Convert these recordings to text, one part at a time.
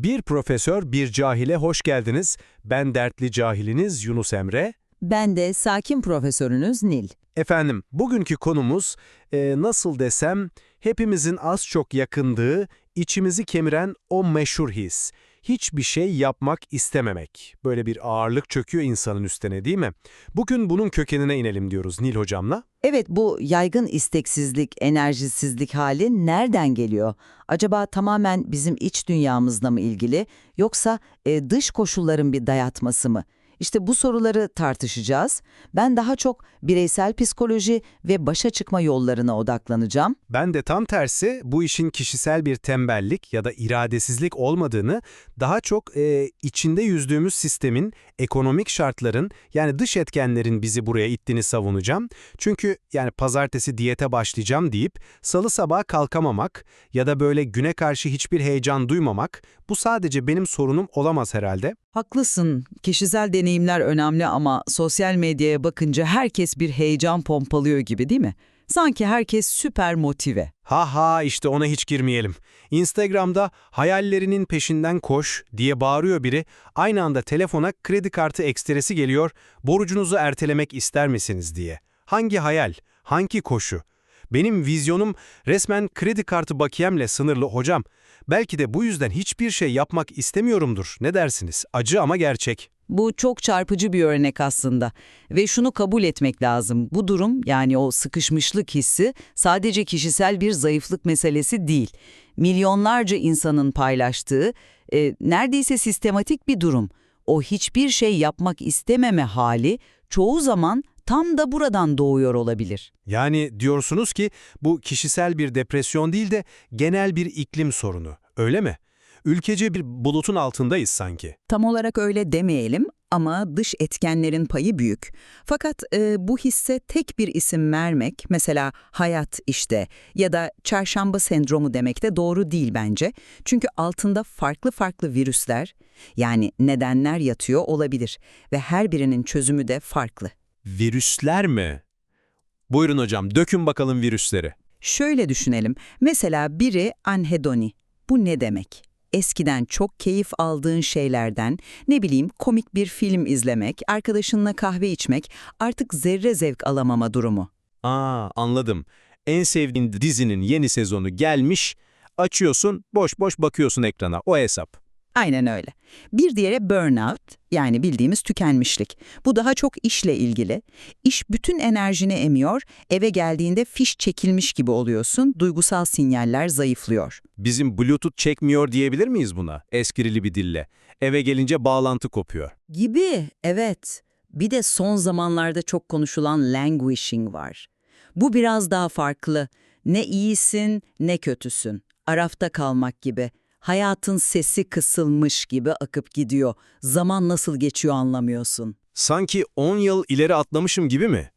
Bir profesör, bir cahile hoş geldiniz. Ben dertli cahiliniz Yunus Emre. Ben de sakin profesörünüz Nil. Efendim, bugünkü konumuz e, nasıl desem hepimizin az çok yakındığı, içimizi kemiren o meşhur his. Hiçbir şey yapmak istememek. Böyle bir ağırlık çöküyor insanın üstüne değil mi? Bugün bunun kökenine inelim diyoruz Nil hocamla. Evet bu yaygın isteksizlik, enerjisizlik hali nereden geliyor? Acaba tamamen bizim iç dünyamızla mı ilgili yoksa e, dış koşulların bir dayatması mı? İşte bu soruları tartışacağız. Ben daha çok bireysel psikoloji ve başa çıkma yollarına odaklanacağım. Ben de tam tersi bu işin kişisel bir tembellik ya da iradesizlik olmadığını, daha çok e, içinde yüzdüğümüz sistemin, ekonomik şartların yani dış etkenlerin bizi buraya ittiğini savunacağım. Çünkü yani pazartesi diyete başlayacağım deyip salı sabahı kalkamamak ya da böyle güne karşı hiçbir heyecan duymamak bu sadece benim sorunum olamaz herhalde. Haklısın. Kişisel deneyimler önemli ama sosyal medyaya bakınca herkes bir heyecan pompalıyor gibi değil mi? Sanki herkes süper motive. Ha ha işte ona hiç girmeyelim. Instagram'da hayallerinin peşinden koş diye bağırıyor biri. Aynı anda telefona kredi kartı ekstresi geliyor. Borcunuzu ertelemek ister misiniz diye. Hangi hayal? Hangi koşu? Benim vizyonum resmen kredi kartı bakiyemle sınırlı hocam. Belki de bu yüzden hiçbir şey yapmak istemiyorumdur. Ne dersiniz? Acı ama gerçek. Bu çok çarpıcı bir örnek aslında. Ve şunu kabul etmek lazım. Bu durum yani o sıkışmışlık hissi sadece kişisel bir zayıflık meselesi değil. Milyonlarca insanın paylaştığı e, neredeyse sistematik bir durum. O hiçbir şey yapmak istememe hali çoğu zaman tam da buradan doğuyor olabilir. Yani diyorsunuz ki bu kişisel bir depresyon değil de genel bir iklim sorunu. Öyle mi? Ülkece bir bulutun altındayız sanki. Tam olarak öyle demeyelim ama dış etkenlerin payı büyük. Fakat e, bu hisse tek bir isim vermek, mesela hayat işte ya da çarşamba sendromu demek de doğru değil bence. Çünkü altında farklı farklı virüsler, yani nedenler yatıyor olabilir ve her birinin çözümü de farklı. Virüsler mi? Buyurun hocam, dökün bakalım virüsleri. Şöyle düşünelim, mesela biri anhedoni. Bu ne demek? Eskiden çok keyif aldığın şeylerden, ne bileyim komik bir film izlemek, arkadaşınla kahve içmek artık zerre zevk alamama durumu. Aa, anladım. En sevdiğin dizinin yeni sezonu gelmiş, açıyorsun, boş boş bakıyorsun ekrana, o hesap. Aynen öyle. Bir diğeri burnout, yani bildiğimiz tükenmişlik. Bu daha çok işle ilgili. İş bütün enerjini emiyor, eve geldiğinde fiş çekilmiş gibi oluyorsun, duygusal sinyaller zayıflıyor. Bizim Bluetooth çekmiyor diyebilir miyiz buna? Eskrili bir dille. Eve gelince bağlantı kopuyor. Gibi, evet. Bir de son zamanlarda çok konuşulan languishing var. Bu biraz daha farklı. Ne iyisin ne kötüsün. Arafta kalmak gibi. Hayatın sesi kısılmış gibi akıp gidiyor. Zaman nasıl geçiyor anlamıyorsun. Sanki 10 yıl ileri atlamışım gibi mi?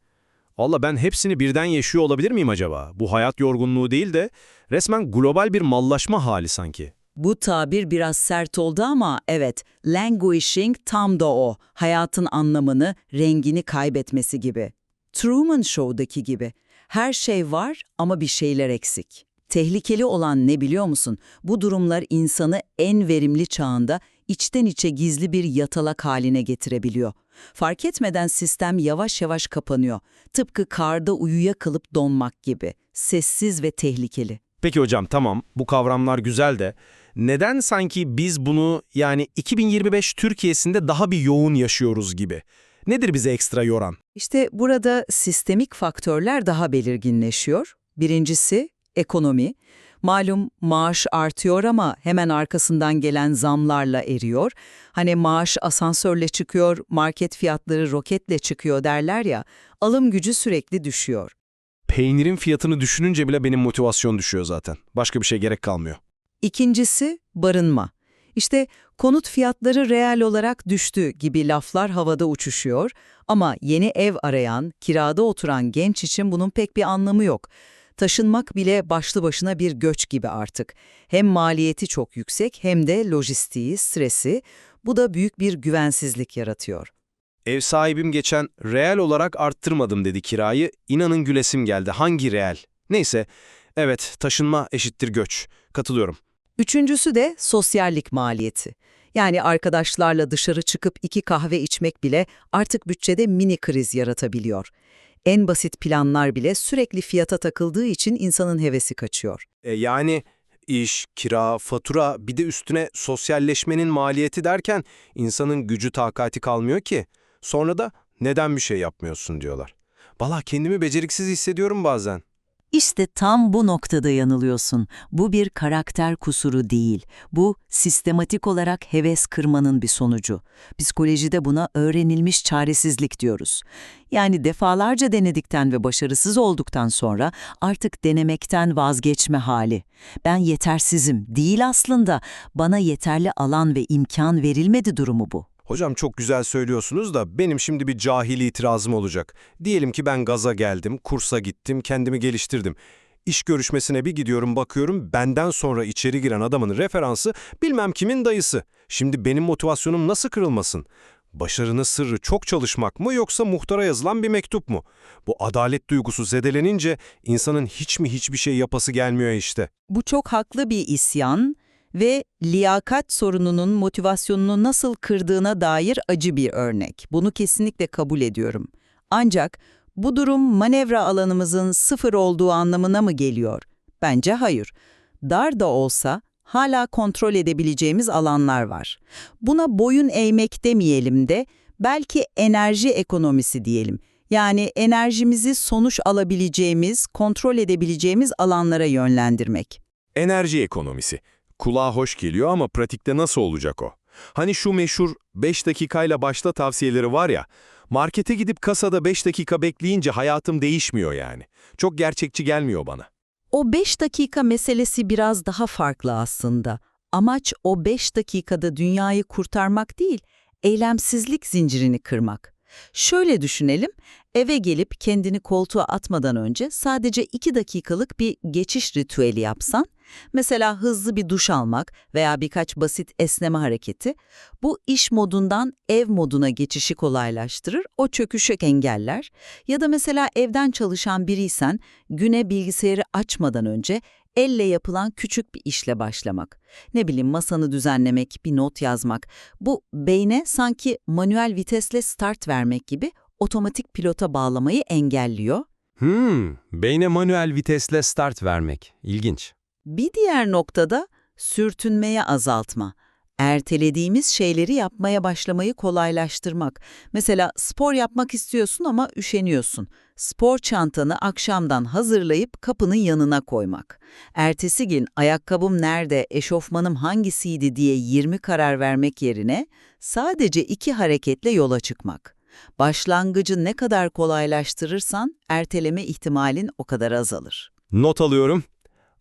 Valla ben hepsini birden yaşıyor olabilir miyim acaba? Bu hayat yorgunluğu değil de resmen global bir mallaşma hali sanki. Bu tabir biraz sert oldu ama evet, languishing tam da o. Hayatın anlamını, rengini kaybetmesi gibi. Truman Show'daki gibi. Her şey var ama bir şeyler eksik. Tehlikeli olan ne biliyor musun? Bu durumlar insanı en verimli çağında içten içe gizli bir yatalak haline getirebiliyor. Fark etmeden sistem yavaş yavaş kapanıyor. Tıpkı karda uyuyakalıp donmak gibi. Sessiz ve tehlikeli. Peki hocam tamam bu kavramlar güzel de neden sanki biz bunu yani 2025 Türkiye'sinde daha bir yoğun yaşıyoruz gibi? Nedir bize ekstra yoran? İşte burada sistemik faktörler daha belirginleşiyor. Birincisi ekonomi. Malum maaş artıyor ama hemen arkasından gelen zamlarla eriyor. Hani maaş asansörle çıkıyor, market fiyatları roketle çıkıyor derler ya, alım gücü sürekli düşüyor. Peynirin fiyatını düşününce bile benim motivasyon düşüyor zaten. Başka bir şey gerek kalmıyor. İkincisi barınma. İşte konut fiyatları reel olarak düştü gibi laflar havada uçuşuyor ama yeni ev arayan, kirada oturan genç için bunun pek bir anlamı yok. Taşınmak bile başlı başına bir göç gibi artık. Hem maliyeti çok yüksek hem de lojistiği, stresi. Bu da büyük bir güvensizlik yaratıyor. Ev sahibim geçen reel olarak arttırmadım dedi kirayı. İnanın gülesim geldi. Hangi reel? Neyse, evet taşınma eşittir göç. Katılıyorum. Üçüncüsü de sosyallik maliyeti. Yani arkadaşlarla dışarı çıkıp iki kahve içmek bile artık bütçede mini kriz yaratabiliyor. En basit planlar bile sürekli fiyata takıldığı için insanın hevesi kaçıyor. E yani iş, kira, fatura bir de üstüne sosyalleşmenin maliyeti derken insanın gücü takati kalmıyor ki. Sonra da neden bir şey yapmıyorsun diyorlar. Valla kendimi beceriksiz hissediyorum bazen. İşte tam bu noktada yanılıyorsun. Bu bir karakter kusuru değil. Bu sistematik olarak heves kırmanın bir sonucu. Psikolojide buna öğrenilmiş çaresizlik diyoruz. Yani defalarca denedikten ve başarısız olduktan sonra artık denemekten vazgeçme hali. Ben yetersizim değil aslında. Bana yeterli alan ve imkan verilmedi durumu bu. Hocam çok güzel söylüyorsunuz da benim şimdi bir cahil itirazım olacak. Diyelim ki ben gaza geldim, kursa gittim, kendimi geliştirdim. İş görüşmesine bir gidiyorum bakıyorum benden sonra içeri giren adamın referansı bilmem kimin dayısı. Şimdi benim motivasyonum nasıl kırılmasın? Başarının sırrı çok çalışmak mı yoksa muhtara yazılan bir mektup mu? Bu adalet duygusu zedelenince insanın hiç mi hiçbir şey yapası gelmiyor işte. Bu çok haklı bir isyan ve liyakat sorununun motivasyonunu nasıl kırdığına dair acı bir örnek. Bunu kesinlikle kabul ediyorum. Ancak bu durum manevra alanımızın sıfır olduğu anlamına mı geliyor? Bence hayır. Dar da olsa hala kontrol edebileceğimiz alanlar var. Buna boyun eğmek demeyelim de belki enerji ekonomisi diyelim. Yani enerjimizi sonuç alabileceğimiz, kontrol edebileceğimiz alanlara yönlendirmek. Enerji ekonomisi. Kulağa hoş geliyor ama pratikte nasıl olacak o? Hani şu meşhur 5 dakikayla başla tavsiyeleri var ya, markete gidip kasada 5 dakika bekleyince hayatım değişmiyor yani. Çok gerçekçi gelmiyor bana. O 5 dakika meselesi biraz daha farklı aslında. Amaç o 5 dakikada dünyayı kurtarmak değil, eylemsizlik zincirini kırmak. Şöyle düşünelim, eve gelip kendini koltuğa atmadan önce sadece 2 dakikalık bir geçiş ritüeli yapsan, mesela hızlı bir duş almak veya birkaç basit esneme hareketi, bu iş modundan ev moduna geçişi kolaylaştırır, o çöküşü engeller. Ya da mesela evden çalışan biriysen, güne bilgisayarı açmadan önce elle yapılan küçük bir işle başlamak. Ne bileyim masanı düzenlemek, bir not yazmak. Bu beyne sanki manuel vitesle start vermek gibi otomatik pilota bağlamayı engelliyor. Hmm, beyne manuel vitesle start vermek. İlginç. Bir diğer noktada sürtünmeye azaltma. Ertelediğimiz şeyleri yapmaya başlamayı kolaylaştırmak. Mesela spor yapmak istiyorsun ama üşeniyorsun. Spor çantanı akşamdan hazırlayıp kapının yanına koymak. Ertesi gün ayakkabım nerede, eşofmanım hangisiydi diye 20 karar vermek yerine sadece iki hareketle yola çıkmak. Başlangıcı ne kadar kolaylaştırırsan erteleme ihtimalin o kadar azalır. Not alıyorum.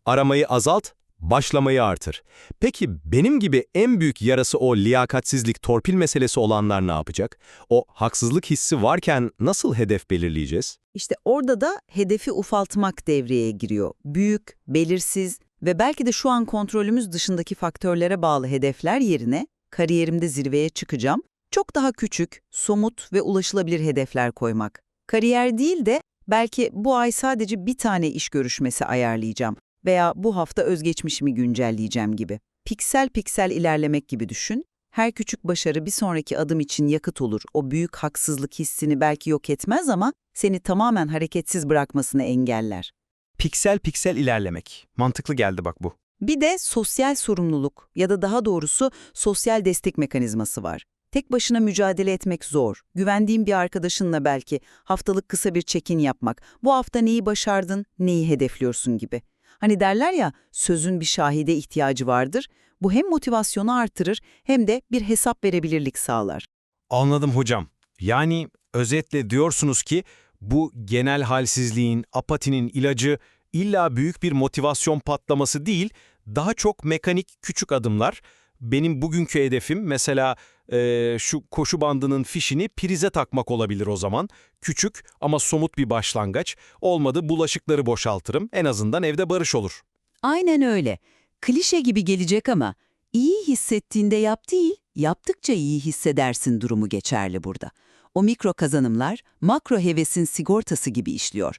Aramayı azalt, başlamayı artır. Peki benim gibi en büyük yarası o liyakatsizlik, torpil meselesi olanlar ne yapacak? O haksızlık hissi varken nasıl hedef belirleyeceğiz? İşte orada da hedefi ufaltmak devreye giriyor. Büyük, belirsiz ve belki de şu an kontrolümüz dışındaki faktörlere bağlı hedefler yerine kariyerimde zirveye çıkacağım. Çok daha küçük, somut ve ulaşılabilir hedefler koymak. Kariyer değil de belki bu ay sadece bir tane iş görüşmesi ayarlayacağım veya bu hafta özgeçmişimi güncelleyeceğim gibi. Piksel piksel ilerlemek gibi düşün. Her küçük başarı bir sonraki adım için yakıt olur. O büyük haksızlık hissini belki yok etmez ama seni tamamen hareketsiz bırakmasını engeller. Piksel piksel ilerlemek. Mantıklı geldi bak bu. Bir de sosyal sorumluluk ya da daha doğrusu sosyal destek mekanizması var. Tek başına mücadele etmek zor. Güvendiğin bir arkadaşınla belki haftalık kısa bir check-in yapmak. Bu hafta neyi başardın, neyi hedefliyorsun gibi. Hani derler ya sözün bir şahide ihtiyacı vardır. Bu hem motivasyonu artırır hem de bir hesap verebilirlik sağlar. Anladım hocam. Yani özetle diyorsunuz ki bu genel halsizliğin, apatinin ilacı illa büyük bir motivasyon patlaması değil, daha çok mekanik küçük adımlar. Benim bugünkü hedefim mesela eee, şu koşu bandının fişini prize takmak olabilir o zaman. Küçük ama somut bir başlangıç. Olmadı bulaşıkları boşaltırım. En azından evde barış olur. Aynen öyle. Klişe gibi gelecek ama iyi hissettiğinde yap değil, yaptıkça iyi hissedersin durumu geçerli burada. O mikro kazanımlar makro hevesin sigortası gibi işliyor.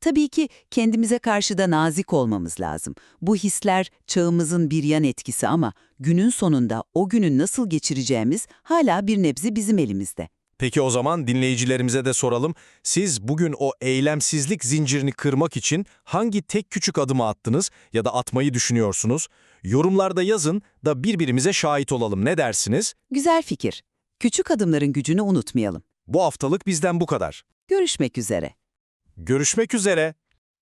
Tabii ki kendimize karşı da nazik olmamız lazım. Bu hisler çağımızın bir yan etkisi ama günün sonunda o günü nasıl geçireceğimiz hala bir nebze bizim elimizde. Peki o zaman dinleyicilerimize de soralım. Siz bugün o eylemsizlik zincirini kırmak için hangi tek küçük adımı attınız ya da atmayı düşünüyorsunuz? Yorumlarda yazın da birbirimize şahit olalım. Ne dersiniz? Güzel fikir. Küçük adımların gücünü unutmayalım. Bu haftalık bizden bu kadar. Görüşmek üzere. Görüşmek üzere.